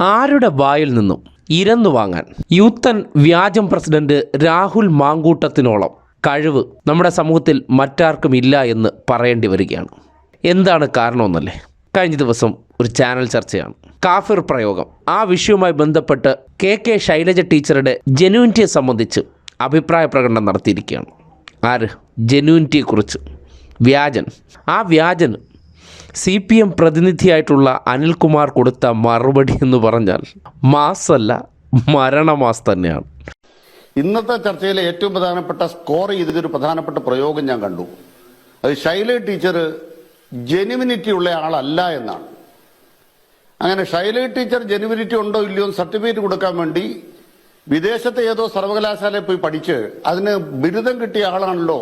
ആരുടെ വായിൽ നിന്നും ഇരന്നു വാങ്ങാൻ? യൂത്തൻ വ്യാജം പ്രസിഡന്റ് രാഹുൽ മാങ്കൂട്ടത്തിനോളം കഴിവ് നമ്മുടെ സമൂഹത്തിൽ മറ്റാർക്കും ഇല്ല എന്ന് പറയേണ്ടി വരികയാണ്. എന്താണ് കാരണമെന്നല്ലേ? കഴിഞ്ഞ ദിവസം ഒരു ചാനൽ ചർച്ചയാണ്. കാഫിർ പ്രയോഗം. ആ വിഷയവുമായി ബന്ധപ്പെട്ട് കെ കെ ശൈലജ ടീച്ചറുടെ ജെന്യൂനിറ്റിയെ സംബന്ധിച്ച് അഭിപ്രായ പ്രകടനം നടത്തിയിരിക്കുകയാണ്. ആര്? ജെന്യൂനിറ്റിയെക്കുറിച്ച്. വ്യാജൻ. ആ വ്യാജൻ സി പി എം പ്രതിനിധിയായിട്ടുള്ള അനിൽകുമാർ കൊടുത്ത മറുപടി എന്ന് പറഞ്ഞാൽ മാസല്ല മരണമാസ് തന്നെയാണ്. ഇന്നത്തെ ചർച്ചയിലെ ഏറ്റവും പ്രധാനപ്പെട്ട സ്കോർ ചെയ്തൊരു പ്രധാനപ്പെട്ട പ്രയോഗം ഞാൻ കണ്ടു. അത് ശൈല ടീച്ചർ ജെനുവിനിറ്റി ഉള്ള ആളല്ല എന്നാണ്. അങ്ങനെ ശൈല ടീച്ചർ ജെനുവിനിറ്റി ഉണ്ടോ ഇല്ലയോ എന്ന് സർട്ടിഫിക്കറ്റ് കൊടുക്കാൻ വേണ്ടി വിദേശത്തെ ഏതോ സർവകലാശാലയിൽ പോയി പഠിച്ച് അതിന് ബിരുദം കിട്ടിയ ആളാണല്ലോ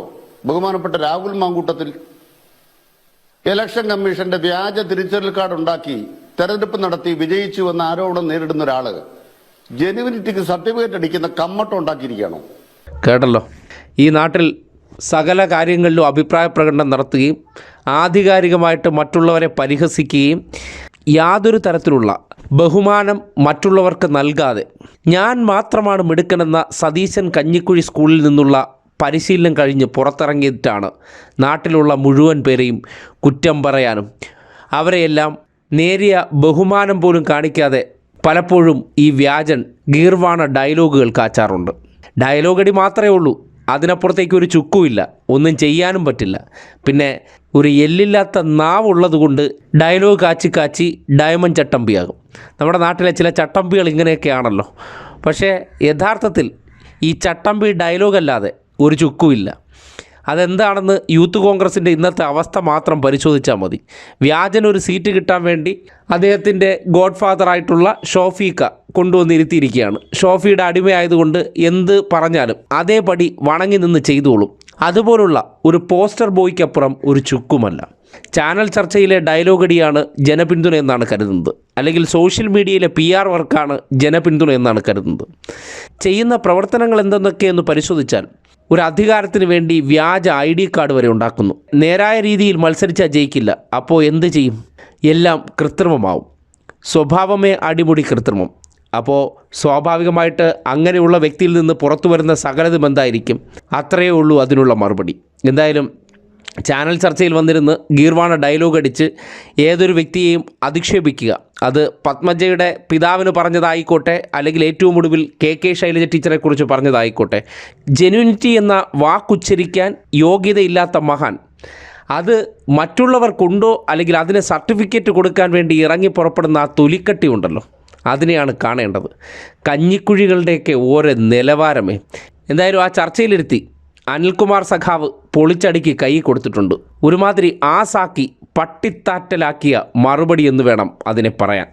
ബഹുമാനപ്പെട്ട രാഹുൽ മാങ്കൂട്ടത്തിൽ. ഇലക്ഷൻ കമ്മീഷന്റെ വ്യാജ തിരിച്ചറിയൽ കാർഡ് ഉണ്ടാക്കി തെരഞ്ഞെടുപ്പ് നടത്തി വിജയിച്ചു എന്ന ആരോപണം നേരിടുന്ന ഒരാൾ ജനുവിനിറ്റിക്ക് സർട്ടിഫിക്കറ്റ് അടിക്കുന്ന കമ്മട്ടം ഉണ്ടാക്കിയിരിക്കുകയാണോ. കേട്ടല്ലോ. ഈ നാട്ടിൽ സകല കാര്യങ്ങളിലും അഭിപ്രായ പ്രകടനം നടത്തുകയും ആധികാരികമായിട്ട് മറ്റുള്ളവരെ പരിഹസിക്കുകയും യാതൊരു തരത്തിലുള്ള ബഹുമാനം മറ്റുള്ളവർക്ക് നൽകാതെ ഞാൻ മാത്രമാണ് മിടുക്കനെന്ന സതീശൻ കഞ്ഞിക്കുഴി സ്കൂളിൽ നിന്നുള്ള പരിശീലനം കഴിഞ്ഞ് പുറത്തിറങ്ങിയിട്ടാണ് നാട്ടിലുള്ള മുഴുവൻ പേരെയും കുറ്റം പറയാനും. അവരെയെല്ലാം നേരിയ ബഹുമാനം പോലും കാണിക്കാതെ പലപ്പോഴും ഈ വ്യാജൻ ഗീർവാണ ഡയലോഗുകൾ കാച്ചാറുണ്ട്. ഡയലോഗടി മാത്രമേ ഉള്ളൂ. അതിനപ്പുറത്തേക്ക് ഒരു ചുക്കുമില്ല. ഒന്നും ചെയ്യാനും പറ്റില്ല. പിന്നെ ഒരു എല്ലില്ലാത്ത നാവുള്ളത് കൊണ്ട് ഡയലോഗ് കാച്ചി കാച്ചി ഡയമണ്ട് ചട്ടമ്പിയാകും. നമ്മുടെ നാട്ടിലെ ചില ചട്ടമ്പികൾ ഇങ്ങനെയൊക്കെയാണല്ലോ. പക്ഷേ യഥാർത്ഥത്തിൽ ഈ ചട്ടമ്പി ഡയലോഗല്ലാതെ ഒരു ചുക്കുമില്ല. അതെന്താണെന്ന് യൂത്ത് കോൺഗ്രസിന്റെ ഇന്നത്തെ അവസ്ഥ മാത്രം പരിശോധിച്ചാൽ മതി. വ്യാജന് ഒരു സീറ്റ് കിട്ടാൻ വേണ്ടി അദ്ദേഹത്തിന്റെ ഗോഡ് ഫാദറായിട്ടുള്ള ഷോഫീക്ക കൊണ്ടുവന്നിരുത്തിയിരിക്കുകയാണ്. ഷോഫിയുടെ അടിമയായതുകൊണ്ട് എന്ത് പറഞ്ഞാലും അതേപടി വണങ്ങി നിന്ന് ചെയ്തോളും. അതുപോലുള്ള ഒരു പോസ്റ്റർ ബോയ്ക്കപ്പുറം ഒരു ചുക്കുമല്ല. ചാനൽ ചർച്ചയിലെ ഡയലോഗടിയാണ് ജനപിന്തുണ എന്നാണ് കരുതുന്നത്. അല്ലെങ്കിൽ സോഷ്യൽ മീഡിയയിലെ പി ആർ വർക്കാണ് ജനപിന്തുണ എന്നാണ് കരുതുന്നത്. ചെയ്യുന്ന പ്രവർത്തനങ്ങൾ എന്തെന്നൊക്കെ എന്ന് പരിശോധിച്ചാൽ ഒരു അധികാരത്തിന് വേണ്ടി വ്യാജ ഐ ഡി കാർഡ് വരെ ഉണ്ടാക്കുന്നു. നേരായ രീതിയിൽ മത്സരിച്ചാൽ ജയിക്കില്ല. അപ്പോൾ എന്ത് ചെയ്യും? എല്ലാം കൃത്രിമമാവും. സ്വഭാവമേ അടിമുടി കൃത്രിമം. അപ്പോൾ സ്വാഭാവികമായിട്ട് അങ്ങനെയുള്ള വ്യക്തിയിൽ നിന്ന് പുറത്തു വരുന്ന സകലതും എന്തായിരിക്കും? അത്രയേ ഉള്ളൂ അതിനുള്ള മറുപടി. എന്തായാലും ചാനൽ ചർച്ചയിൽ വന്നിരുന്ന് ഗീർവാണ ഡയലോഗ് അടിച്ച് ഏതൊരു വ്യക്തിയെയും അധിക്ഷേപിക്കുക. അത് പത്മജയുടെ പിതാവിന് പറഞ്ഞതായിക്കോട്ടെ അല്ലെങ്കിൽ ഏറ്റവും ഒടുവിൽ കെ കെ ശൈലജ ടീച്ചറെക്കുറിച്ച് പറഞ്ഞതായിക്കോട്ടെ. ജെനുവിനിറ്റി എന്ന വാക്കുച്ചരിക്കാൻ യോഗ്യതയില്ലാത്ത മഹാൻ അത് മറ്റുള്ളവർക്കുണ്ടോ അല്ലെങ്കിൽ അതിന് സർട്ടിഫിക്കറ്റ് കൊടുക്കാൻ വേണ്ടി ഇറങ്ങി പുറപ്പെടുന്ന ആ തൊലിക്കട്ടി ഉണ്ടല്ലോ അതിനെയാണ് കാണേണ്ടത്. കഞ്ഞിക്കുഴികളുടെയൊക്കെ ഓരോ നിലവാരമേ. എന്തായാലും ആ ചർച്ചയിലിരുത്തി അനിൽകുമാർ സഖാവ് പൊളിച്ചടിക്ക് കൈ കൊടുത്തിട്ടുണ്ട്. ഒരുമാതിരി ആസാക്കി പട്ടിത്താറ്റലാക്കിയ മറുപടി എന്ന് വേണം അതിനെ പറയാൻ.